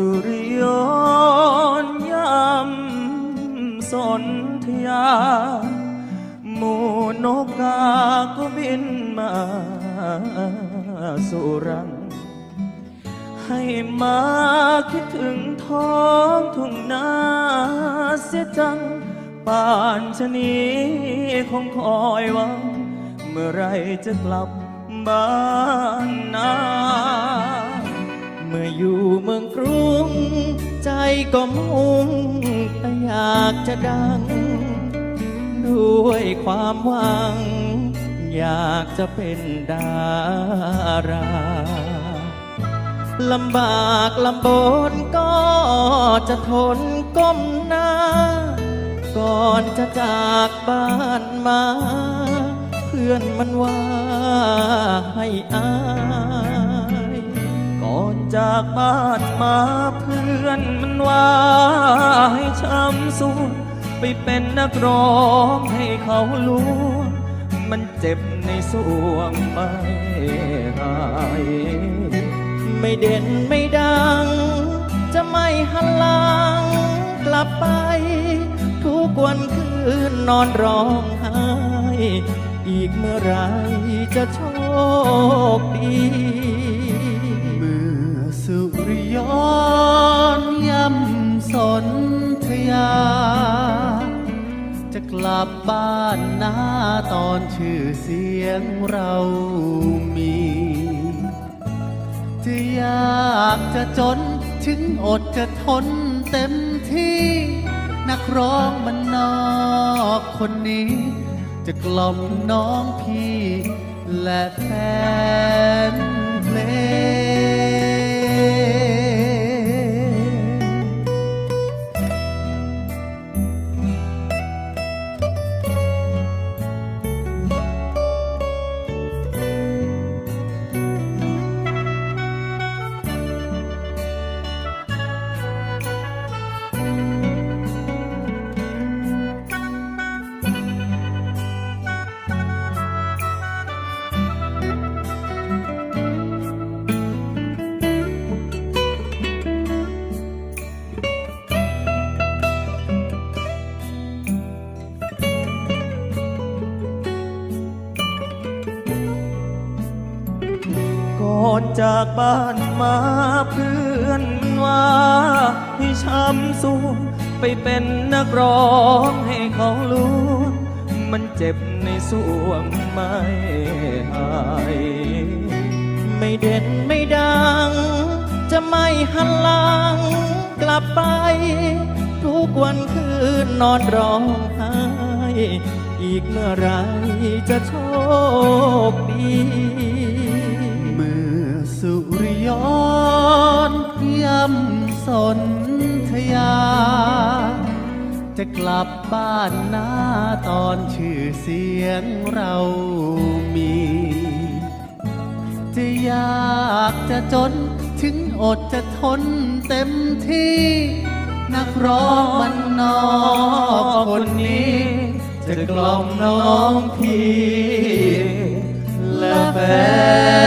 สุริยนยำสนธยา หมูนกกาก็บินมาสู่รัง ให้มาคิดถึงท้องทุ่งนาเสียจังป่านชะนี้คงคอยหวัง เมื่อไรจะกลับบ้านนา ก็มุ่งแต่อยากจะดัง ด้วยความหวัง อยากจะเป็นดาราลำบากลำบนก็จะทนก้มหน้า ก่อนจะจากบ้านมา เพื่อนมันว่าให้อา ก่อนจากบ้านมาเพื่อนมันว่าให้ช้ำสูญไปเป็นนักร้องให้เขารู้มันเจ็บในสวงไม่หายไม่เด่นไม่ดัง จะไม่หันหลังกลับไป ทุกวันคืนนอนร้องไห้ อีกเมื่อไรจะโชคดี จะกลับบ้านนาตอนชื่อเสียงเรามี จะยากจะจนถึงอดจะทนเต็มที่ นักร้องมันนอกคนนี้ จะกล่อมน้องพี่ และแฟนเพลง อนจากบ้านมาเพื่อนมันว่าให้ช้ำสูญไปเป็นนักร้องให้เขารู้มันเจ็บในสวงไม่หายไม่เด่นไม่ดัง จะไม่หันหลังกลับไป ทุกวันคืนนอนร้องไห้อีกเมื่อไรจะโชคดี ริยนต์ย่ำสนธยา จะกลับบ้านนาตอนชื่อเสียงเรามี จะยากจะจนถึงอดจะทนเต็มที่ นักร้องมันนอกคนนี้ จะกล่อมน้องพี่และแฟน